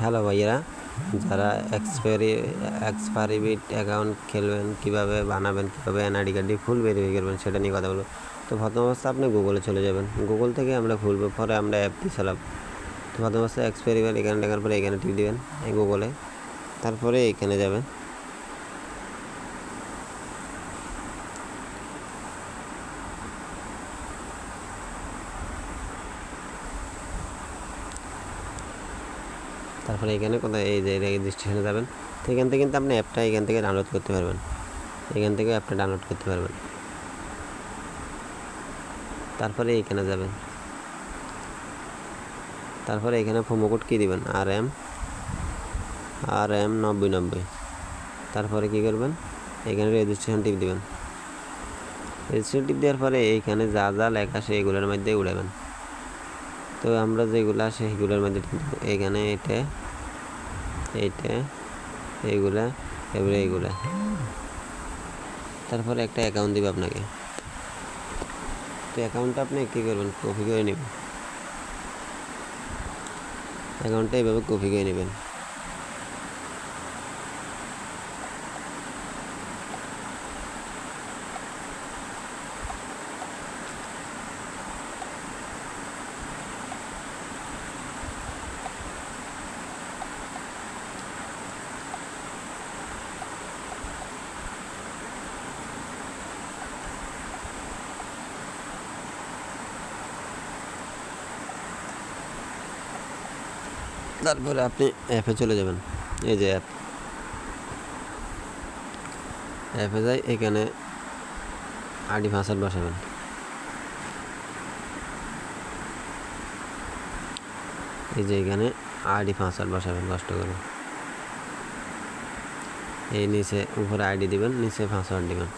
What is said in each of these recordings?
Hello ভাইয়েরা, যারা expiry bit account খেলবেন, কীভাবে বানাবেন, কীভাবে এনআইডি কার্ডটি ফুল ভেরিফাই করবেন সেটা নিয়ে কথা বলব। তো প্রথম অবস্থা আপনি গুগলে চলে যাবেন। গুগল থেকে আমরা খুলবো, পরে আমরা অ্যাপটি চালাব। তো প্রথম অবস্থা এক্সপায়ারিবিট এখানে দেখার পরে এখানে টিপ দেবেন, এই গুগলে তারপরে এখানে যাবেন। তারপরে এখানে কোথায় এই যে রেজিস্ট্রেশনে যাবেন, তো এখান থেকে কিন্তু আপনি অ্যাপটা এখান থেকে ডাউনলোড করতে পারবেন। এখান থেকে অ্যাপটা ডাউনলোড করতে পারবেন। তারপরে এইখানে যাবেন। তারপরে এখানে কোড কী দিবেন? আর এম আর এম নব্বই নব্বই। তারপরে কী করবেন? এখানে রেজিস্ট্রেশন টিপ দিবেন। রেজিস্ট্রেশন টিপ দেওয়ার পরে এইখানে যা যা লেখা সেইগুলোর মধ্যে উড়াবেন তো আমরা যেগুলো আসে সেগুলোর মধ্যে এখানে এটা এইটা এইগুলা এবারে এইগুলা তারপরে একটা অ্যাকাউন্ট দিবে আপনাকে। তো অ্যাকাউন্টটা আপনি কী করবেন? কপি করে নেবেন। অ্যাকাউন্টটা এইভাবে কপি করে নেবেন। তারপরে আপনি অ্যাপে চলে যাবেন। এই যে অ্যাপ অ্যাপে যাই, এখানে আইডি, পাসওয়ার্ড বসাবেন। এই যে এখানে আইডি, পাসওয়ার্ড বসাবেন কষ্ট করে। এই নিচে উপরে আইডি দিবেন, নিচে পাসওয়ার্ড দিবেন।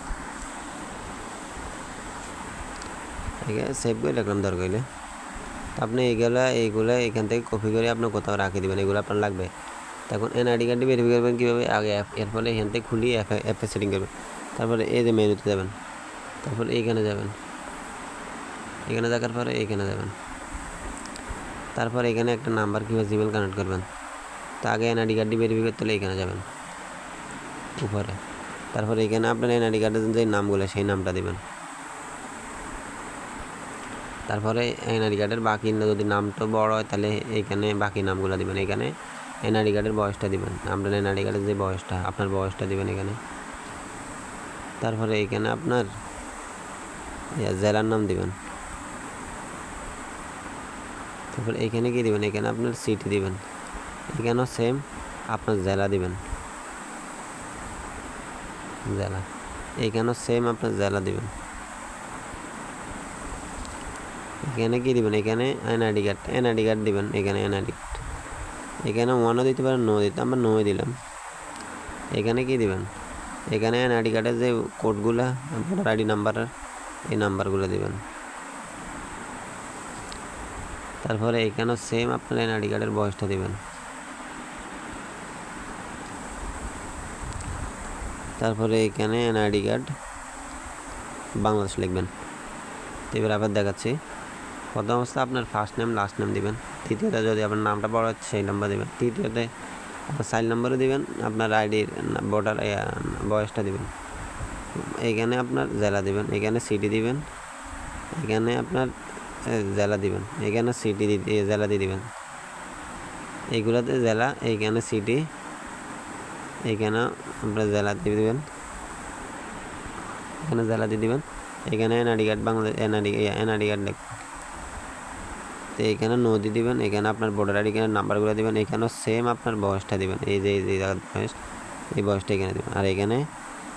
সেভ করে রাখলাম দরকার আপনি এইগুলা এইগুলা এখান থেকে কপি করে আপনি কোথাও রাখে দেবেন, এগুলো আপনার লাগবে। তখন এনআইডি কার্ডটি ভেরিফাই করবেন কীভাবে? আগে অ্যাপ এর ফলে এখান থেকে খুলি অ্যাপে সেটিং করবেন। তারপরে এই যে মেনুতে যাবেন। তারপরে এইখানে যাবেন। এখানে দেখার পরে এইখানে যাবেন। তারপর এখানে একটা নাম্বার কীভাবে জিমেল কানেক্ট করবেন। তা আগে এনআইডি কার্ডটি ভেরিফাই করতে হলে এখানে যাবেন। উপরে। তারপরে এখানে আপনার এনআইডি কার্ডের যে নামগুলো, সেই নামটা দেবেন। তারপরে এনআইডি কার্ডের বাকি যদি নামটা বড় হয়, তাহলে এইখানে বাকি নামগুলো দিবেন। এখানে এনআইডি কার্ডের বয়সটা দিবেন। আপনার এনআইডি কার্ডের যে বয়সটা, আপনার বয়সটা দিবেন এখানে। তারপরে এখানে আপনার জেলার নাম দেবেন। তারপরে এইখানে কি দিবেন? এখানে আপনার সিটি দিবেন। এখানেও সেম আপনার জেলা দিবেন। জেলা। এইখানেও সেম আপনার জেলা দিবেন। এখানে কি দিবেন? এখানে NID card N NID card দিবেন। এখানে এন এনআইডি কার্ড এখানে ওয়ানও দিতে পারেন নো দিতে আমরা নো দিলাম। এখানে কি দিবেন? এখানে এন এনআইডি কার্ডের যে কোডগুলো ভোটার আইডি নাম্বারের এই নাম্বারগুলো দিবেন। তারপরে এখানেও সেম আপনার এনআইডি কার্ডের বয়সটা দিবেন। তারপরে এখানে এনআইডি কার্ড বাংলাদেশ লিখবেন। এবার আবার দেখাচ্ছি। প্রথম অবস্থা আপনার ফার্স্ট নেম লাস্ট নেম দিবেন। তৃতীয়তে যদি আপনার নামটা বড় হচ্ছে সেই নাম্বার দিবেন। তৃতীয়তে আপনার সাইল নাম্বারও দিবেন, আপনার আইডির ভোটার বয়সটা দিবেন। এইখানে আপনার জেলা দিবেন, এখানে সিটি দিবেন, এখানে আপনার জেলা দিবেন, এখানে সিটি জেলা দিয়ে দিবেন। এইগুলোতে জেলা এইখানে সিটি এইখানে আপনার জেলা দিয়ে দিবেন। এখানে জেলা দিয়ে দিবেন। এখানে NID card Bangladesh NID NID card লিখবেন তো এখানে নদী দিবেন, এখানে আপনার আইডি কার্ডের নাম্বারগুলো দিবেন, এখানেও সেম আপনার বয়সটা দিবেন। এই যে, এই বয়স এই বয়সটা এখানে দিবেন। আর এখানে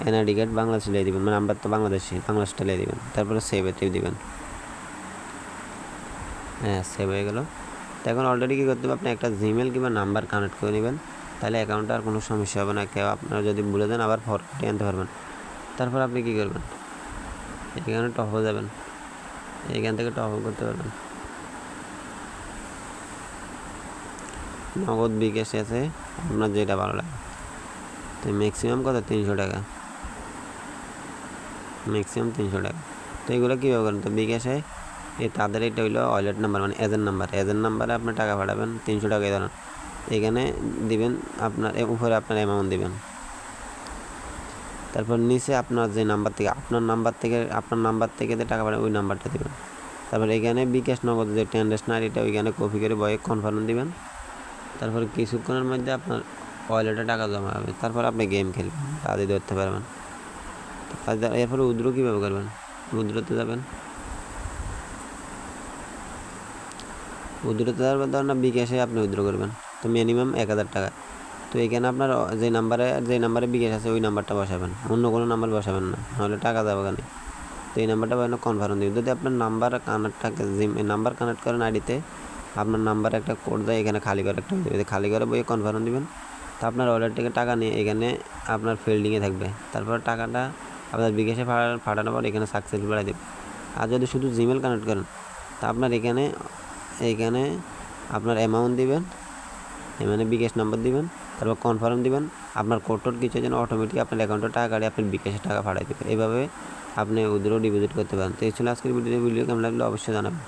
এনআইডি কার্ড বাংলাদেশ লিয়ে দিবেন মানে আমরা তো বাংলাদেশি, বাংলাদেশটা লিয়ে দেবেন। তারপরে সেভ এতে দিবেন। হ্যাঁ সেভ হয়ে গেল। তো এখন অলরেডি কী করতে হবে? আপনি একটা জিমেল কিংবা নাম্বার কানেক্ট করে নেবেন। তাহলে অ্যাকাউন্টে আর কোনো সমস্যা হবে না। কেউ আপনারা যদি ভুলে দেন আবার ফটোটি আনতে পারবেন। তারপর আপনি কী করবেন? এখানে টপ হয়ে যাবেন। এখান থেকে টপ করতে পারবেন। নগদ বিকাশ আছে, আপনার যেটা ভালো লাগে। তো ম্যাক্সিমাম কত? তিনশো টাকা। ম্যাক্সিমাম তিনশো টাকা। তো এগুলো কীভাবে করেন? তো বিকাশে এই তাদের এটা হইল ওয়ালেট নাম্বার মানে এজেন্ট নাম্বার এজেন্ট নাম্বারে আপনি টাকা পাঠাবেন, তিনশো টাকা ধরেন। এখানে দিবেন আপনার, এ উপরে আপনার অ্যামাউন্ট দিবেন। তারপর নিচে আপনার যে নাম্বার থেকে, আপনার নাম্বার থেকে, আপনার নাম্বার থেকে যে টাকা পাঠাবেন, ওই নাম্বারটা দিবেন। তারপর এখানে বিকাশ নগদ যে ট্রানজ্যাকশন এটা ওইখানে কপি করে বয়ে কনফার্ম দিবেন। তারপর কিছুক্ষণের মধ্যে আপনার ওয়ালেটে টাকা জমা হবে। তারপর আপনি গেম খেলবেন তাদের ধরতে পারবেন। এরপরে উদ্রো কীভাবে করবেন? উদ্রোতে যাবেন। উদ্রোতে যাওয়ার ধরেন বিকাশে আপনি উদ্রো করবেন, তো মিনিমাম এক হাজার টাকা। তো এখানে আপনার যে নাম্বারে যে নাম্বারে বিকাশ আছে, ওই নাম্বারটা বসাবেন। অন্য কোনো নাম্বার বসাবেন না, নাহলে টাকা যাবে কেন? তো এই নাম্বারটা কনফার্ম দিবেন যদি আপনার নাম্বার কানেক্ট থাকে জিম নাম্বার কানেক্ট করেন আইডিতে আপনার নাম্বারে একটা কোড দেয়, এখানে খালি করে একটা দেবে। খালি করে বইয়ে কনফার্ম দিবেন। তো আপনার ওয়ালেট থেকে টাকা নিয়ে এখানে আপনার ফিল্ডিংয়ে থাকবে। তারপর টাকাটা আপনার বিকাশে পাঠানোর পর এখানে সাকসেসফুল বাড়াই দেবে। আর যদি শুধু জিমেল কানেক্ট করেন, তা আপনার এখানে এইখানে আপনার অ্যামাউন্ট দিবেন মানে বিকাশ নাম্বার দিবেন, তারপর কনফার্ম দিবেন। আপনার কোড টোড কিছু যেন অটোমেটিক আপনার অ্যাকাউন্টে টাকা কাটে আপনার বিকাশে টাকা পাঠাই দেবে। এভাবে আপনি উইথড্র ডিপোজিট করতে পারেন। তো এই ছিল আজকের ভিডিও ভিডিও কেমন লাগল অবশ্যই জানাবেন।